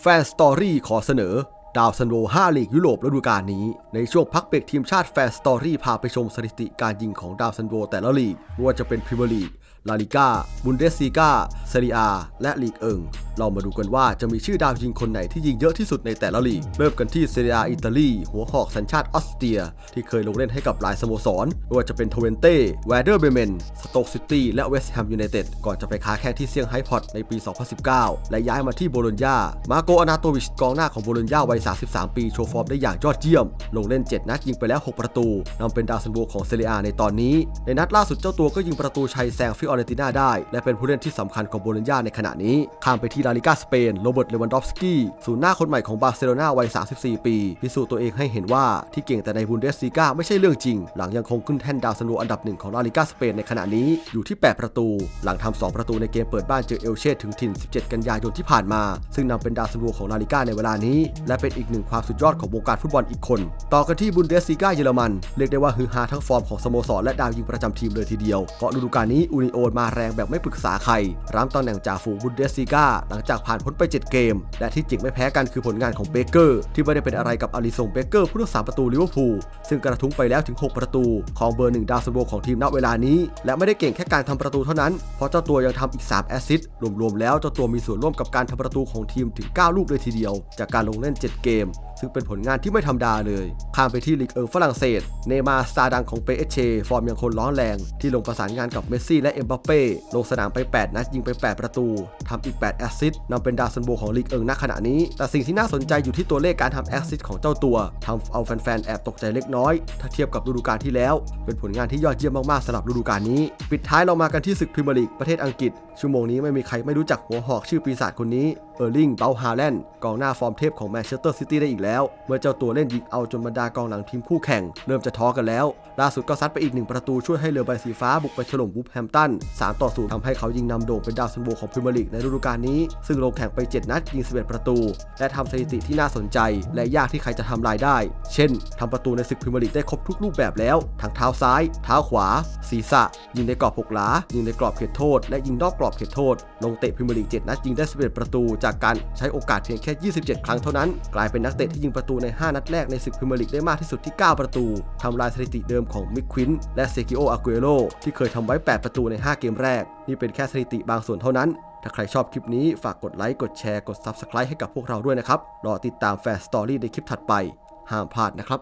แฟนสตอรี่ขอเสนอ ดาวซันโว5ลีกยุโรปฤดูกาลนี้ ในช่วงพักเบรกทีมชาติแฟนสตอรี่พาไปชมสถิติการยิงของดาวซันโวแต่ละลีกไม่ว่าจะเป็นพรีเมียร์ลีก ลาลิก้า บุนเดสซีกาเซเรียและลีกเอิง เรามาดูกันว่าจะมีชื่อดาวยิงคนไหนที่ยิงเยอะที่สุดในแต่ละลีก เริ่มกันที่เซเรียอิตาลี หัวหอกสัญชาติออสเตรีย ที่เคยลงเล่นให้กับหลายสโมสรไม่ว่าจะเป็นโทเวนเต้แวเดอร์เบเมน สโต๊กซิตี้ และเวสต์แฮมยูไนเต็ด ก่อนจะไปค้าแข่งที่เซี่ยงไฮ้พอตในปี 2019 และย้ายมาที่โบโลญญา มาโกอนาโตวิชกองหน้าของโบโลญญาวัย 33 ปี โชว์ฟอร์มได้อย่างยอดเยี่ยม ลงเล่น 7 นัดยิงไปแล้ว 6 ประตูนำเป็นดาวซันโวของเซเรียในตอนนี้ ในนัดล่าสุดเจ้าตัวก็ยิงประตูชัยแซงฟิออเรนติน่าได้ และเป็นผู้เล่นที่สำคัญของโบโลญญาในขณะนี้ข้ามไปที่ลาลิกาสเปน โรเบิร์ต เลวันดอฟสกี้ศูนย์หน้าคนใหม่ของบาร์เซโลนาวัย 34 ปีพิสูจน์ตัวเองให้เห็นว่าที่เก่งแต่ในบุนเดสซีกาไม่ใช่เรื่องจริง หลังยังคงขึ้นแท่นดาวซันโวอันดับหนึ่งของลาลิกาสเปนในขณะนี้อยู่ที่ 8 ประตู หลังทำ2ประตูในเกมเปิดบ้านเจอเอลเช่ถึงถิ่น 17 กันยายนที่ผ่านมา ซึ่งนำเป็นดาวซันโวของลาลิกาในเวลานี้ และเป็นอีกหนึ่งความสุดยอดของวงการฟุตบอลอีกคน ต่อกันที่บุนเดสซีกาเยอรมันเรียกได้ว่าฮือฮาทั้งฟอร์มของสโมสรและดาวยิงประจำทีมเลยทีเดียวเพราะฤดูกาลนี้อูนิโอนมาแรงแบบไม่ปรึกษาใครรั้งตำแหน่งจ่าฝูงบุนเดสซีกาหลัังจากผ่านพ้นไป 7 เกม และที่เจ๋งไม่แพ้กันคือผลงานของเบเกอร์ ที่ไม่ได้เป็นอะไรกับอาริสงเบเกอร์ผู้รักษาประตูลิเวอร์พูลซึ่งกระทุ้งไปแล้วถึง 6 ประตู ของเบอร์หนึ่งดาวซันโวของทีมณเวลานี้ และไม่ได้เก่งแค่การทำประตูเท่านั้น เพราะเจ้าตัวยังทำอีก 3 แอสซิสต์รวมๆแล้วเจ้าตัวมีส่วนร่วมกับการทำประตูของทีมถึง 9 ลูกเลยทีเดียว จากการลงเล่น 7 เกม ซึ่งเป็นผลงานที่ไม่ธรรมดาเลยข้ามไปที่ลีกเอิงฝรั่งเศสเนมาร์สตาดังของเปเอเชฟอร์มยังคนร้อนแรง ที่ลงประสานงานกับเมสซี่และเอ็มบัปเป้ลงสนามไป 8 นัดยิงไป 8 ประตูทำอีก 8 แอสซิสต์นำเป็นดาวซันโบของลีกเอิงณขณะนี้ แต่สิ่งที่น่าสนใจอยู่ที่ตัวเลขการทำแอสซิสต์ของเจ้าตัวทำเอาแฟนๆ แอบตกใจเล็กน้อย ถ้าเทียบกับฤดูกาลที่แล้ว เป็นผลงานที่ยอดเยี่ยมมากๆสำหรับฤดูกาลนี้ ปิดท้ายเรามากันที่ศึกพรีเมียร์ลีกประเทศอังกฤษ ชั่วโมงนี้ไม่มีใครไม่รู้จักหัวหอกชื่อปีศาจคนนี้เออร์ลิง เบลฮาแลนด์ กองหน้าฟอร์มเทพของแมนเชสเตอร์ซิตี้ได้อีกแล้ว เมื่อเจ้าตัวเล่นยิงเอาจนบรรดากองหลังทีมคู่แข่ง เริ่มจะท้อกันแล้ว ล่าสุดก็ซัดไปอีกหนึ่งประตูช่วยให้เรือใบสีฟ้าบุกไปถล่มวูฟแฮมตัน 3 ต่อ 0ทำให้เขายิงนำโด่งเป็นดาวซันโบของพรีเมียร์ลีกในฤดูกาลนี้ซึ่งลงแข่งไป 7 นัดยิง 11 ประตู และทำสถิติที่น่าสนใจ และยากที่ใครจะทำลายได้ เช่นทำประตูในศึกพรีเมียร์ลีกได้ครบทุกรูปแบบแล้ว ทั้งเท้าซ้าย เท้าขวา ศีรษะ ยิงในกรอบหกหลา ยิงในกรอบเขตโทษ และยิงนอกกรอบเขตโทษ ลงเตะพรีเมียร์ลีก 7 นัดยิงได้ 11 ประตู จากการใช้โอกาสเพียงแค่ 27 ครั้งเท่านั้น กลายเป็นนักเตะที่ยิงประตูใน 5 นัดแรกในศึกพรีเมียร์ลีกได้มากที่สุดที่ 9 ประตูทำลายสถิติเดิมของมิกควินและเซกิโออากุเอโรที่เคยทำไว้ 8 ประตูใน 5 เกมแรก นี่เป็นแค่สถิติบางส่วนเท่านั้น ถ้าใครชอบคลิปนี้ฝากกดไลค์กดแชร์กด Subscribe ให้กับพวกเราด้วยนะครับ รอติดตามแฟนสตอรี่ในคลิปถัดไป ห้ามพลาดนะครับ